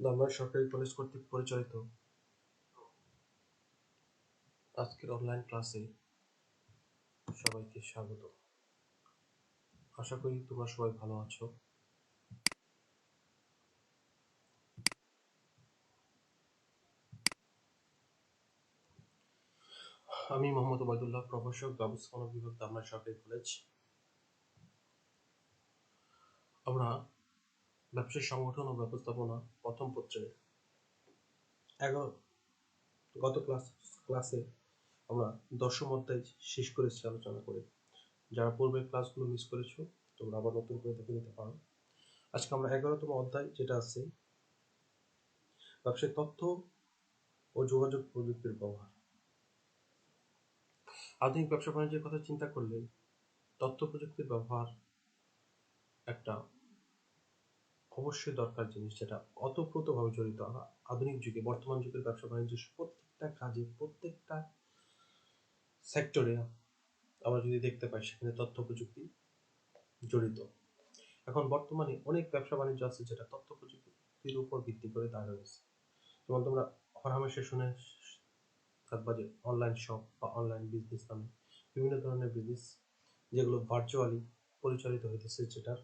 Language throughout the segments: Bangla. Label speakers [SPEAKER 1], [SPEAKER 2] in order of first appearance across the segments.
[SPEAKER 1] ধামরাই সরকারি কলেজ কর্তৃক পরিচালিত। আজকের অনলাইন ক্লাসে সবাইকে স্বাগত। আশা করি তোমরা সবাই ভালো আছো। আমি মোহাম্মদ ওবায়দুল্লাহ, প্রভাষক ব্যবস্থাপনা বিভাগ ধামরাই সরকারি কলেজ। আমরা ব্যবসায় সংগঠন ও ব্যবস্থাপনা প্রথম পত্রে এগারো, গত ক্লাস, ক্লাসে আমরা দশম অধ্যায় শেষ করেছি আলোচনা করে। যারা পূর্বের ক্লাসগুলো মিস করেছ, তোমরা আবার নতুন করে দেখে নিতে পারো। আজকে আমরা এগারোতম অধ্যায় যেটা আছে, ব্যবসায় তথ্য ও যোগাযোগ প্রযুক্তির ব্যবহার। আধুনিক ব্যবসা বাণিজ্যের কথা চিন্তা করলে তথ্য প্রযুক্তির ব্যবহার একটা অবশ্যই দরকার জিনিস যেটা অতপ্রতভাবে জড়িত। আধুনিক যুগে, বর্তমান যুগের ব্যবসা বাণিজ্যের প্রত্যেকটা কাজে, প্রত্যেকটা সেক্টরে আমরা যদি দেখতে পাই, সেখানে তথ্য প্রযুক্তি জড়িত। এখন বর্তমানে অনেক ব্যবসা বাণিজ্য আছে যেটা তথ্য প্রযুক্তির উপর ভিত্তি করে দাঁড়িয়ে রয়েছে। যেমন তোমরা হরহামেশা শুনে থাকবা যে অনলাইন শপ বা অনলাইন বিজনেস নামে বিভিন্ন ধরনের বিজনেস যেগুলো ভার্চুয়ালি পরিচালিত হইতেছে, যেটার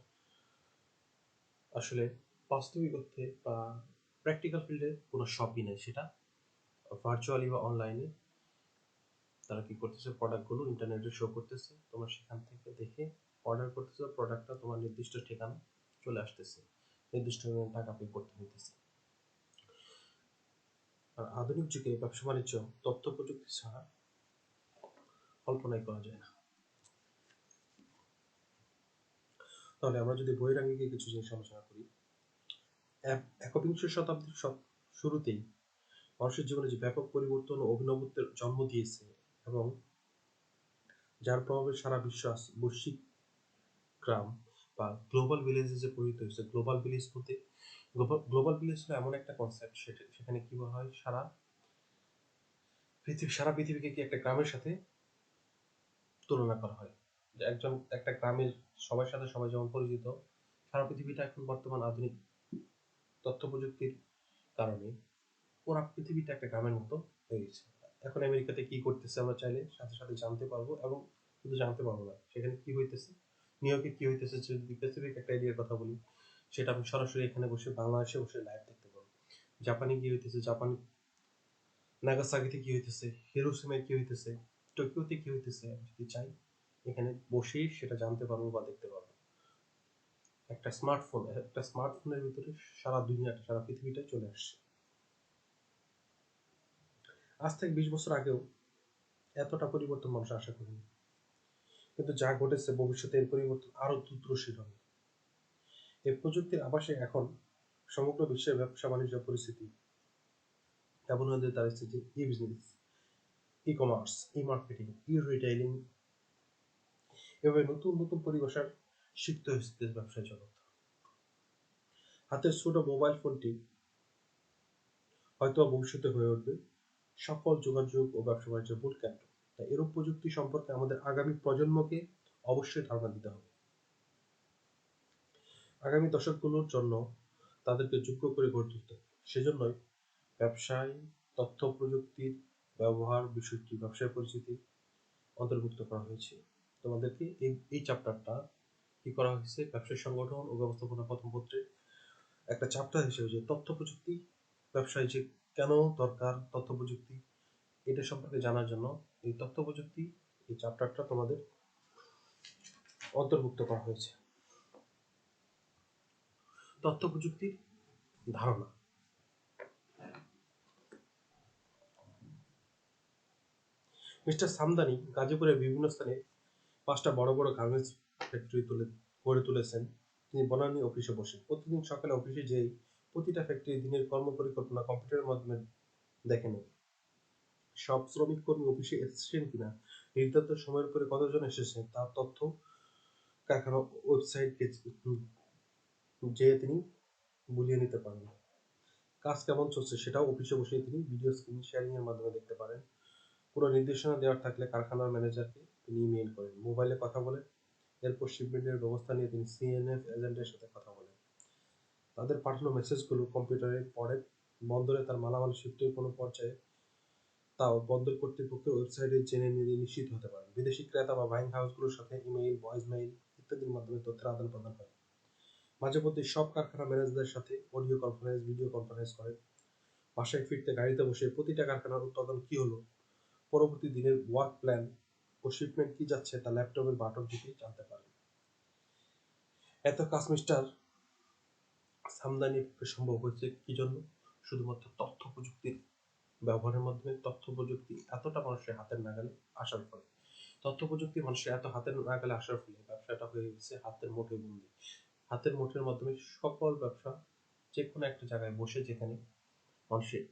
[SPEAKER 1] আসলে বাস্তবিক অর্থে বা প্র্যাকটিক্যাল ফিল্ডে কোনো শপই নেই সেটা। ভার্চুয়ালি বা অনলাইনে তারা কি করতেছে? প্রোডাক্টগুলো ইন্টারনেটে শো করতেছে। তোমরা সেখান থেকে দেখে অর্ডার করতেছে প্রোডাক্টটা তোমার নির্দিষ্ট ঠিকানা চলে আসতেছে। নির্দিষ্ট টাকা পে করতে হইতেছে। আর আধুনিক যুগে ব্যবসা বাণিজ্য তথ্য প্রযুক্তি ছাড়া কল্পনাই করা যায় না। তাহলে আমরা যদি বৈরাঙ্গিকে কিছু জিনিস আলোচনা করি একবিংশ শতাব্দীর শুরুতেই মানুষের জীবনে যে ব্যাপক পরিবর্তন ও অভিনবত্বের জন্ম দিয়েছে এবং যার প্রভাবে সারা বিশ্ব বৈশ্বিক গ্রাম বা গ্লোবাল ভিলেজে যে পরিণত হয়েছে গ্লোবাল ভিলেজ বলতে গ্লোবাল ভিলেজ হলো এমন একটা কনসেপ্ট সেটা, সেখানে কি বলা হয়? সারা পৃথিবী, সারা পৃথিবীকে কি একটা গ্রামের সাথে তুলনা করা হয়। একজন, একটা গ্রামের সবার সাথে সবাই যেমন পরিচিত, সারা পৃথিবীটা এখন বর্তমান আধুনিক তথ্য প্রযুক্তির কারণে পুরো পৃথিবীটা একটা গ্রামের মতো হয়ে গেছে। এখন আমেরিকাতে কি করতেছে আমরা চাইলে সাথে সাথে জানতে পারব এবং শুধু জানতে পারব না, সেখানে কি হইতেছে ইয়র্কে কি হইতেছে, যদি একটা এরিয়ার কথা বলি, সেটা আমি সরাসরি এখানে বসে বাংলাদেশে বসে লাইভ দেখতে পারব। জাপানে কি হইতেছে জাপান নাগাসাকিতে কি হইতেছে হিরোসীমায় কি হইতেছে টোকিওতে কি হইতেছে যদি চাই এখানে বসেই সেটা জানতে পারব বা দেখতে পারব। একটা স্মার্টফোন একটা স্মার্টফোনের ভিতরে সারা দুনিয়াটা, সারা পৃথিবীটা চলে আসছে। আজ থেকে বিশ বছর আগেও এতটা পরিবর্তন মানুষ আশা করেনি। কিন্তু যা ঘটেছে ভবিষ্যতে এর পরিবর্তন আরও দ্রুতশীল হবে। এই প্রযুক্তির আবাসে এখন সমগ্র বিশ্বের ব্যবসা বাণিজ্য পরিস্থিতি এমন হয়ে দাঁড়িয়েছে যে e business e commerce e marketing e retailing এভাবে নতুন নতুন পরিভাষার শিখতে হয়েছে ব্যবসায় জগৎ। হাতের ছোট মোবাইল ফোনটি হয়তো ভবিষ্যতে হয়ে উঠবে। সকল যোগাযোগ ও ব্যবসা বাণিজ্যের মূল কেন্দ্র। তাই এরূপ প্রযুক্তি সম্পর্কে আমাদের আগামী প্রজন্মকে অবশ্যই ধারণা দিতে হবে। আগামী দশকগুলোর জন্য তাদেরকে যোগ্য করে গড়ে তুলতে সেজন্যই ব্যবসায় তথ্য প্রযুক্তির ব্যবহার, বিষয়টি, ব্যবসায় পরিচিতি অন্তর্ভুক্ত করা হয়েছে। তোমাদেরকে এই এই চ্যাপ্টারটা কি করা হয়েছে? ব্যবসায় সংগঠন ও ব্যবস্থাপনা প্রথম পত্রে একটা চ্যাপ্টার হিসেবে যে তথ্য প্রযুক্তি, ব্যবসায় যে কেন দরকার, তথ্য প্রযুক্তি, এটা সম্পর্কে জানার জন্য এই তথ্য প্রযুক্তি, এই চ্যাপ্টারটা তোমাদের অন্তর্ভুক্ত করা হয়েছে। তথ্য প্রযুক্তির ধারণা। মিস্টার সামদানি গাজীপুরের বিভিন্ন স্থানে পাঁচটা বড় বড় গার্মেন্টস ফ্যাক্টরি তুলে, গড়ে তুলেছেন। তিনি বনানী অফিসে বসে প্রতিদিন সকালে অফিসে যেই প্রতিটা ফ্যাক্টরি দিনের কর্ম পরিকল্পনা কম্পিউটারের মাধ্যমে দেখে সব শ্রমিক কর্মী অফিসে এসেছেন কিনা, নির্ধারিত সময়ের পরে কতজন এসেছেন, তার তথ্য কারখানা ওয়েবসাইট যে তিনি বুঝিয়ে নিতে পারেন কাজ কেমন চলছে সেটাও অফিসে বসে তিনি ভিডিও স্ক্রিন শেয়ারিং এর মাধ্যমে দেখতে পারেন। পুরো নির্দেশনা দেওয়ার থাকলে কারখানার ম্যানেজারকে তিনি ইমেইল করেন। মোবাইলে কথা বলেন। এরপর শিপমেন্টের ব্যবস্থা নিয়ে তিনি সিএনএফ এজেন্টের সাথে কথা বলেন। তাদের পাঠানো মেসেজগুলো কম্পিউটারে পড়ে বন্দরে তার মালামাল শিফটের কোনো পর্যায়ে তাও বন্দর কর্তৃপক্ষের ওয়েবসাইটে জেনে নিয়ে নিশ্চিত হতে পারে বিদেশি ক্রেতা বা বাইং হাউসগুলোর সাথে ইমেইল ভয়েস মেইল ইত্যাদির মাধ্যমে তথ্যের আদান প্রদান হয় মাঝে মধ্যে সব কারখানা ম্যানেজারদের সাথে অডিও কনফারেন্স ভিডিও কনফারেন্স করে বাসায় ফিরতে গাড়িতে বসে প্রতিটা কারখানার উৎপাদন কি হলো, পরবর্তী দিনের ওয়ার্ক প্ল্যান ও শিপমেন্ট কি যাচ্ছে তা ল্যাপটপের বাটন থেকেই জানতে পারে এত কাজ মিস্টার সামদানি সম্ভব হয়েছে কি জন্য? শুধুমাত্র তথ্য প্রযুক্তির ব্যবহারের মাধ্যমে। তথ্য প্রযুক্তি এতটা মানুষের হাতের নাগালে আসার ফলে। তথ্য প্রযুক্তি মানুষের এত হাতের নাগালে আসার ফলে ব্যবসাটা হয়ে গেছে হাতের মুঠে বন্দি। হাতের মুঠের মাধ্যমে সকল ব্যবসা যে কোনো একটা জায়গায় বসে যেখানে মানুষের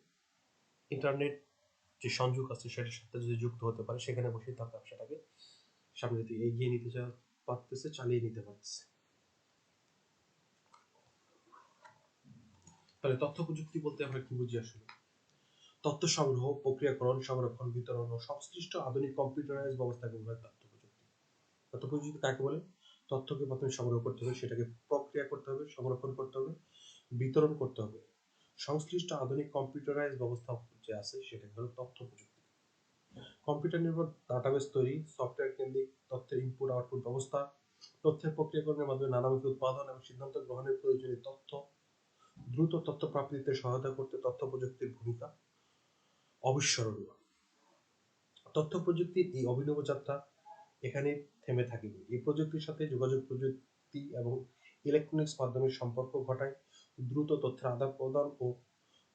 [SPEAKER 1] ইন্টারনেট যে সংযোগ আছে সেটার সাথে যদি যুক্ত হতে পারে, সেখানে বসে তার ব্যবসাটাকে সামনে দিকে এগিয়ে নিতে পারতেছে, চালিয়ে নিতে পারতেছে। তাহলে তথ্য প্রযুক্তি বলতে আমরা কি বুঝি আসলে? তথ্য সংগ্রহ, প্রক্রিয়াকরণ, সংরক্ষণ, বিতরণ ও সংশ্লিষ্ট আধুনিক কম্পিউটারাইজ ব্যবস্থাকে বলা হয় তথ্য প্রযুক্তি। তথ্য প্রযুক্তি কাকে বলে? তথ্যকে প্রথমে সংগ্রহ করতে হবে, সেটাকে প্রক্রিয়া করতে হবে, সংরক্ষণ করতে হবে, বিতরণ করতে হবে। সংশ্লিষ্ট আধুনিক কম্পিউটারাইজ ব্যবস্থা যে আছে, সেটা হলো তথ্য প্রযুক্তি। কম্পিউটার নির্ভর ডাটাবেস তৈরি সফটওয়্যার কেন্দ্রিক তথ্যের ইনপুট আউটপুট ব্যবস্থা, তথ্যের প্রক্রিয়াকরণের মাধ্যমে নানামুখী উৎপাদন এবং সিদ্ধান্ত গ্রহণের প্রয়োজনীয় তথ্য, দ্রুত তথ্য প্রাপ্তিতে সহায়তা করতে তথ্য প্রযুক্তির ভূমিকা অবিস্মরণীয়। তথ্য প্রযুক্তির এই অভিনব যাত্রা এখানে থেমে থাকেনি। এই প্রযুক্তির সাথে যোগাযোগ প্রযুক্তি এবং ইলেকট্রনিক্স মাধ্যমের সম্পর্ক ঘটায়। দ্রুত তথ্যের আদান প্রদান ও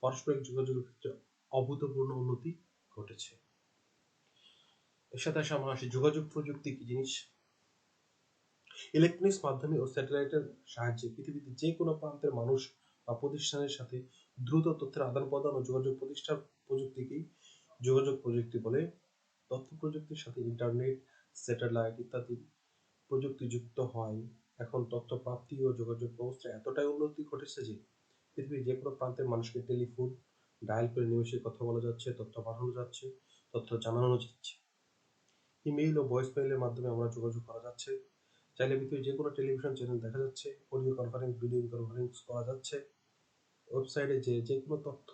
[SPEAKER 1] পারস্পরিক যোগাযোগের ক্ষেত্রে অভূতপূর্ণ উন্নতি ঘটেছে। এর সাথে আসে আমরা আসি, যোগাযোগ প্রযুক্তি কি জিনিস? ইলেকট্রনিক্স মাধ্যমে ও স্যাটেলাইটের সাহায্যে পৃথিবীতে যে কোনো প্রান্তের মানুষ বা প্রতিষ্ঠানের সাথে দ্রুত তথ্যের আদান প্রদান ও যোগাযোগ প্রতিষ্ঠার প্রযুক্তিকেই যোগাযোগ প্রযুক্তি বলে, তথ্য প্রযুক্তির সাথে ইন্টারনেট স্যাটেলাইট ইত্যাদি প্রযুক্তি যুক্ত হয়। এখন তথ্য প্রাপ্তি ও যোগাযোগ ব্যবস্থা এতটাই উন্নতি ঘটেছে যে পৃথিবীর যে কোনো প্রান্তের মানুষকে টেলিফোন ডায়াল করে নিমেষে কথা বলা যাচ্ছে, তথ্য পাঠানো যাচ্ছে, তথ্য জানানো যাচ্ছে। ইমেইল ও ভয়েস মেইলের মাধ্যমে আমরা যোগাযোগ করা যাচ্ছে। চাইলে পৃথিবীর যে কোনো টেলিভিশন চ্যানেল দেখা যাচ্ছে অডিও কনফারেন্স ভিডিও কনফারেন্স করা যাচ্ছে। ওয়েবসাইটে যে যে কোনো তথ্য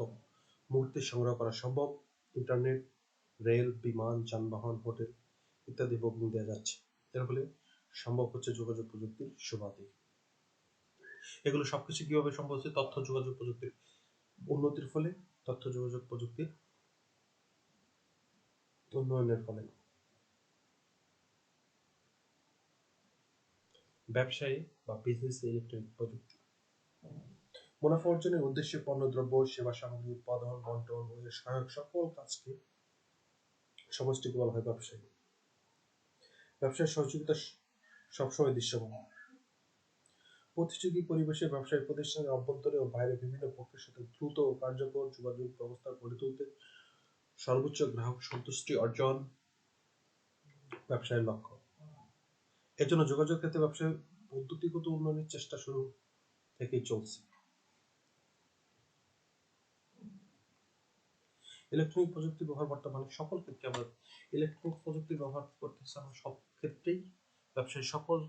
[SPEAKER 1] মুহূর্তে সংগ্রহ করা সম্ভব। ইন্টারনেট রেল বিমান, যানবাহন হোটেল ইত্যাদি বুকিং দেওয়া যাচ্ছে। এর ফলে সম্ভব হচ্ছে যোগাযোগ প্রযুক্তির সুবাদে। এগুলো সবকিছু কীভাবে সম্ভব হচ্ছে? তথ্য যোগাযোগ প্রযুক্তির উন্নতির ফলে, তথ্য যোগাযোগ প্রযুক্তির উন্নয়নের ফলে। ব্যবসায়ী বা বিজনেস ইলেকট্রনিক প্রযুক্তি। মুনাফা অর্জনের উদ্দেশ্যে পণ্যদ্রব্য সেবা সামগ্রী উৎপাদন, বন্টন ও সহায়ক সকল কাজকে সমষ্টিকে বলা হয় ব্যবসায়ী। ব্যবসায় সহযোগিতা সবসময় দৃশ্যমান। প্রতিযোগী পরিবেশে ব্যবসায়ী প্রতিষ্ঠানের অভ্যন্তরে ও বাইরে বিভিন্ন পক্ষের সাথে দ্রুত ও কার্যকর যোগাযোগ ব্যবস্থা গড়ে তুলতে সর্বোচ্চ গ্রাহক সন্তুষ্টি অর্জন ব্যবসায়ের লক্ষ্য। এজন্য যোগাযোগ ক্ষেত্রে ব্যবসায় পদ্ধতিগত উন্নয়নের চেষ্টা শুরু থেকেই চলছে। ইলেকট্রনিক প্রযুক্তি ব্যবহার বর্তমানে সকল ক্ষেত্রে আমরা ইলেকট্রনিক প্রযুক্তি ব্যবহার করতেছি আমরা সব ক্ষেত্রেই। ব্যবসায় সকল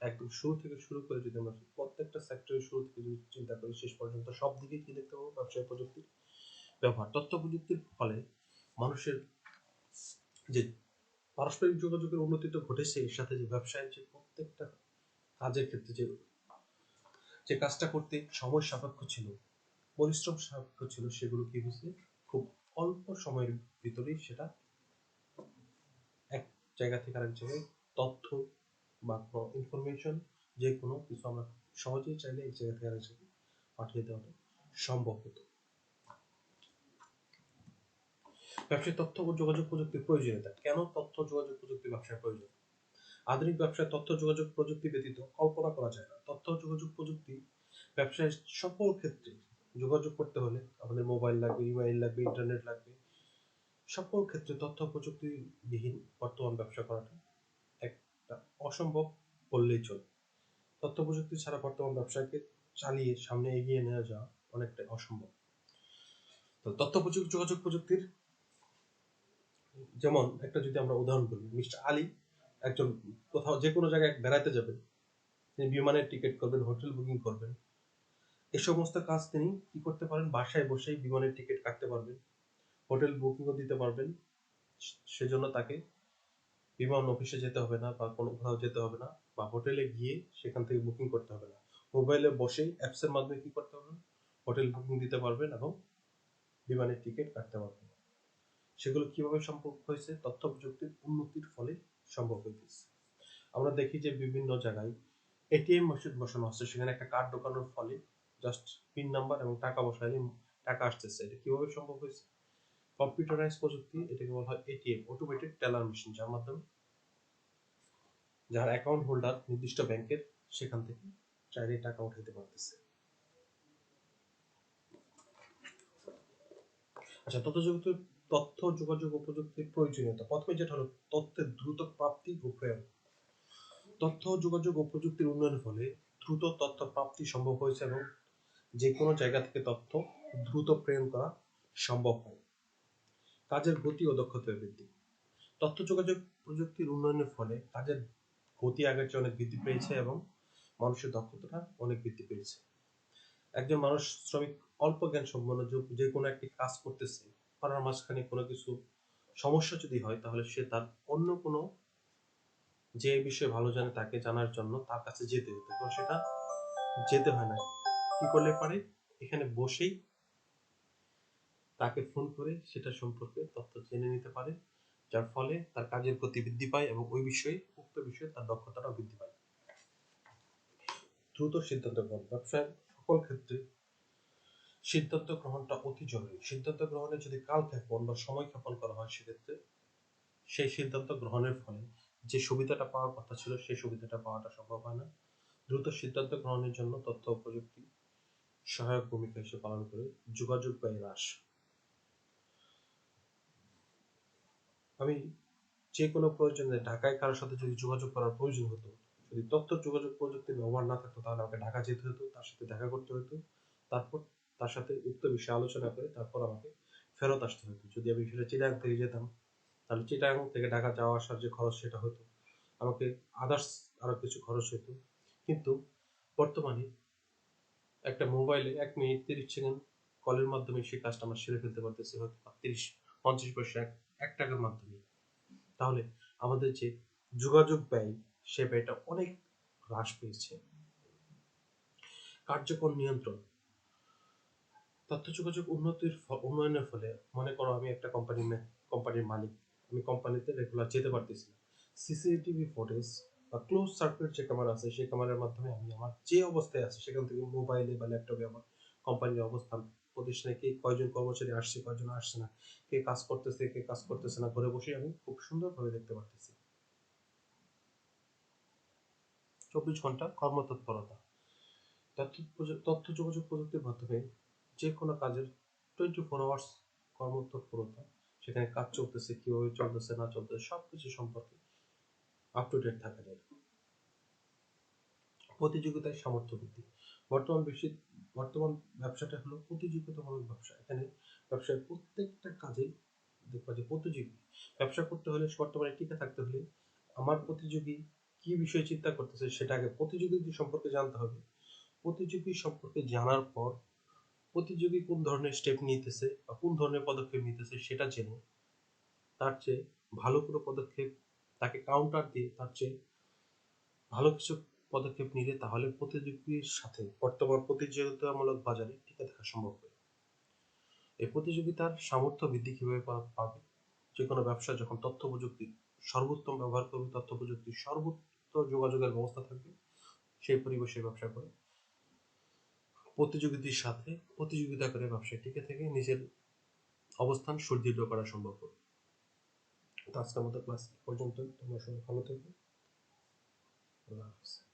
[SPEAKER 1] একদম শুরু থেকে শুরু করে যদি আমরা প্রত্যেকটা সেক্টরের শুরু থেকে যদি চিন্তা করি, শেষ পর্যন্ত সব দিকে কি দেখতে পাবো? ব্যবসায় প্রযুক্তির ব্যবহার। তথ্য প্রযুক্তির ফলে মানুষের যে পারস্পরিক যোগাযোগের উন্নতি তো ঘটেছে এর সাথে যে ব্যবসায় যে প্রত্যেকটা কাজের ক্ষেত্রে যে যে কাজটা করতে সময় সাপেক্ষ ছিল, পরিশ্রম সাপেক্ষ ছিল, সেগুলো কি হয়েছে? খুব অল্প সময়ের ভিতরেই সেটা এক জায়গা থেকে আরেক জায়গায় তথ্য বা ইনফরমেশন যে কোনো কিছু আমরা সহজেই চাইলে এক জায়গা থেকে আরেক জায়গায় পাঠিয়ে দেওয়াটা সম্ভব হতো। ব্যবসায় তথ্য ও যোগাযোগ প্রযুক্তির প্রয়োজনীয়তা। কেন তথ্য যোগাযোগ প্রযুক্তি ব্যবসায় প্রয়োজন? আধুনিক ব্যবসায় তথ্য যোগাযোগ প্রযুক্তি ব্যতীত কল্পনা করা যায় না। তথ্য যোগাযোগ প্রযুক্তি ব্যবসায় সকল ক্ষেত্রে যোগাযোগ করতে হলে আমাদের মোবাইল লাগবে, ইমেইল লাগবে, ইন্টারনেট লাগবে। সকল ক্ষেত্রে তথ্য প্রযুক্তি বিহীন বর্তমান ব্যবসা করাটা অসম্ভব বললেই চলে। তথ্য প্রযুক্তি ছাড়া বর্তমান ব্যবসাকে চালিয়ে সামনে এগিয়ে নেওয়া যাওয়া অনেকটাই অসম্ভব। তো তথ্য প্রযুক্তি যোগাযোগ প্রযুক্তির যেমন একটা যদি আমরা উদাহরণ বলি মিস্টার আলী একজন কোথাও যে কোনো জায়গায় বেড়াতে যাবেন, তিনি বিমানের টিকিট করবেন, হোটেল বুকিং করবেন, এ সমস্ত কাজ তিনি কি করতে পারেন? বাসায় বসেই বিমানের টিকিট কাটতে পারবেন, হোটেল বুকিংও দিতে পারবেন সেজন্য তাকে বিমান অফিসে যেতে হবে না বা কোনো কোথাও যেতে হবে না বা হোটেলে গিয়ে সেখান থেকে বুকিং করতে হবে না। মোবাইলে বসেই অ্যাপসের মাধ্যমে কি করতে পারবেন? হোটেল বুকিং দিতে পারবেন এবং বিমানের টিকিট কাটতে পারবেন। সেগুলো কীভাবে সম্ভব হয়েছে? তথ্য প্রযুক্তির উন্নতির ফলে সম্ভব হয়েছে। আমরা দেখি যে বিভিন্ন জায়গায় এটিএম মেশিন বসানো হচ্ছে। সেখানে একটা কার্ড ঢোকানোর ফলে জাস্ট পিন নাম্বার এবং টাকা বসাইলে টাকা আসতেছে। এটা কীভাবে সম্ভব হয়েছে? কম্পিউটারাইজ প্রযুক্তি, এটাকে বলা হয় এটিএম অটোমেটেড টেলার মেশিন যার মাধ্যমে যার অ্যাকাউন্ট হোল্ডার নির্দিষ্ট ব্যাংকের সেখান থেকে চাইলে টাকা উঠাইতে পারতেছে। আচ্ছা তথ্য যোগাযোগ তথ্য, যোগাযোগ ও প্রযুক্তির প্রয়োজনীয়তা। প্রথমে যেটা হলো, তথ্যের দ্রুত প্রাপ্তি ও প্রয়োগ। তথ্য, যোগাযোগ ও প্রযুক্তির উন্নয়নের ফলে দ্রুত তথ্য প্রাপ্তি সম্ভব হয়েছে এবং যে কোনো জায়গা থেকে তথ্য দ্রুত প্রেরণ করা সম্ভব হয়। কাজের গতি ও দক্ষতা বৃদ্ধি। তথ্য যোগাযোগ প্রযুক্তির উন্নয়নের ফলে কাজের গতি আগের চেয়ে অনেক বৃদ্ধি পেয়েছে এবং মানুষের দক্ষতাটা অনেক বৃদ্ধি পেয়েছে। একজন মানুষ শ্রমিক অল্প জ্ঞান সম্পন্ন যে কোনো একটি কাজ করতেছে করার মাঝখানে কোনো কিছু সমস্যা যদি হয়, তাহলে সে তার অন্য কোনো যে বিষয়ে ভালো জানে তাকে জানার জন্য তার কাছে যেতে হতো। এবং সেটা যেতে হয় না। কি করলে পারে? এখানে বসেই তাকে ফোন করে সেটা সম্পর্কে তথ্য জেনে নিতে পারে, যার ফলে তার কাজের গতি বৃদ্ধি পায় এবং ওই বিষয়ে, উক্ত বিষয়ে তার দক্ষতাটাও বৃদ্ধি পায়। দ্রুত সিদ্ধান্ত গ্রহণ। ব্যবসায় সকল ক্ষেত্রে সিদ্ধান্ত গ্রহণটা অতি জরুরি। সিদ্ধান্ত গ্রহণে যদি কাল ক্ষেপণ বা সময় ক্ষেপণ করা হয়, সেক্ষেত্রে সেই সিদ্ধান্ত গ্রহণের ফলে যে সুবিধাটা পাওয়ার কথা ছিল, সেই সুবিধাটা পাওয়াটা সম্ভব হয় না। দ্রুত সিদ্ধান্ত গ্রহণের জন্য তথ্য প্রযুক্তি সহায়ক ভূমিকা হিসেবে পালন করে যোগাযোগ ব্যয় হ্রাস। আমি যে কোনো প্রয়োজনে ঢাকায় কারোর সাথে যদি যোগাযোগ করার প্রয়োজন হতো, যদি তথ্য যোগাযোগ প্রযুক্তি ব্যবহার না থাকতো, তাহলে আমাকে ঢাকা যেতে হতো, তার সাথে দেখা করতে হতো, তারপর তার সাথে উক্ত বিষয়ে আলোচনা করে তারপর আমাকে ফেরত আসতে হতো। যদি আমি সেটা চিটাং থেকে যেতাম, তাহলে চিটাং থেকে ঢাকা যাওয়া আসার যে খরচ সেটা হতো, আমাকে আদার্স আরও কিছু খরচ হতো। কিন্তু বর্তমানে একটা মোবাইলে এক মিনিট তিরিশ সেকেন্ড কলের মাধ্যমে সেই কাজটা আমরা সেরে ফেলতে পারতেছি, হয়তো তিরিশ, পঞ্চাশ পয়সা এক টাকার মাধ্যমে। তাহলে আমাদের যে যোগাযোগ ব্যয়, সে ব্যয়টা অনেক হ্রাস পেয়েছে। কার্যকর নিয়ন্ত্রণ। তথ্য যোগাযোগ উন্নতির উন্নয়নের ফলে মনে করো আমি একটা কোম্পানি কোম্পানির মালিক। আমি কোম্পানিতে রেগুলার যেতে পারতেছি না। সিসিটিভি ফুটেজ বা ক্লোজ সার্কিট যে ক্যামেরা আছে, সেই ক্যামেরার মাধ্যমে আমি আমার যে অবস্থায় আছে, সেখান থেকে মোবাইলে বা ল্যাপটপে আমার কোম্পানির অবস্থান প্রতিষ্ঠানে কে কয়জন কর্মচারী আসছে, কয়জন আসছে না, কে কাজ করতেছে, কে কাজ করতেছে না, ঘরে বসে আমি খুব সুন্দরভাবে দেখতে পারতেছি। চব্বিশ ঘণ্টা কর্মতৎপরতা। তথ্য যোগাযোগ প্রযুক্তির মাধ্যমে যে কোনো কাজের টোয়েন্টি ফোর আওয়ার্স কর্মতৎপরতা, সেখানে কাজ চলতেছে, কীভাবে চলতেছে, না চলতেছে, সবকিছু সম্পর্কে আপ টু ডেট থাকা যায়। প্রতিযোগিতায় সামর্থ্য বৃদ্ধি। বর্তমান বেশি বর্তমান ব্যবসাটা হলো প্রতিযোগিতামূলক ব্যবসা। এখানে ব্যবসায় প্রত্যেকটা কাজে দেখবা যে প্রতিযোগী। ব্যবসা করতে হলে বর্তমানে টিকে থাকতে হলে আমার প্রতিযোগী কি বিষয়ে চিন্তা করতেছে সেটা আগে প্রতিযোগী সম্পর্কে জানতে হবে। প্রতিযোগী সম্পর্কে জানার পর প্রতিযোগী কোন ধরনের স্টেপ নিতেছে বা কোন ধরনের পদক্ষেপ নিতেছে সেটা জেনে তার চেয়ে ভালো কোনো পদক্ষেপ তাকে কাউন্টার দিয়ে তার চেয়ে ভালো কিছু পদক্ষেপ নিলে তাহলে প্রতিযোগীর সাথে বর্তমান প্রতিযোগিতামূলক বাজারে টিকে থাকা সম্ভব হবে। এই প্রতিযোগিতার সামর্থ্য বৃদ্ধি কীভাবে পাবে? যে কোনো ব্যবসা যখন তথ্য প্রযুক্তি, সর্বোত্তম ব্যবহার করবে, তথ্য প্রযুক্তির সর্বোত্ত যোগাযোগের ব্যবস্থা থাকবে, সেই পরিবেশে ব্যবসা করে। প্রতিযোগিতার সাথে প্রতিযোগিতা করে ব্যবসায় টিকে থেকে নিজের অবস্থান সুদৃঢ় করা সম্ভব হবে। তো আজকের মতো ক্লাস পর্যন্ত তোমরা সবাই ভালো থেকো। আল্লাহ হাফিজ।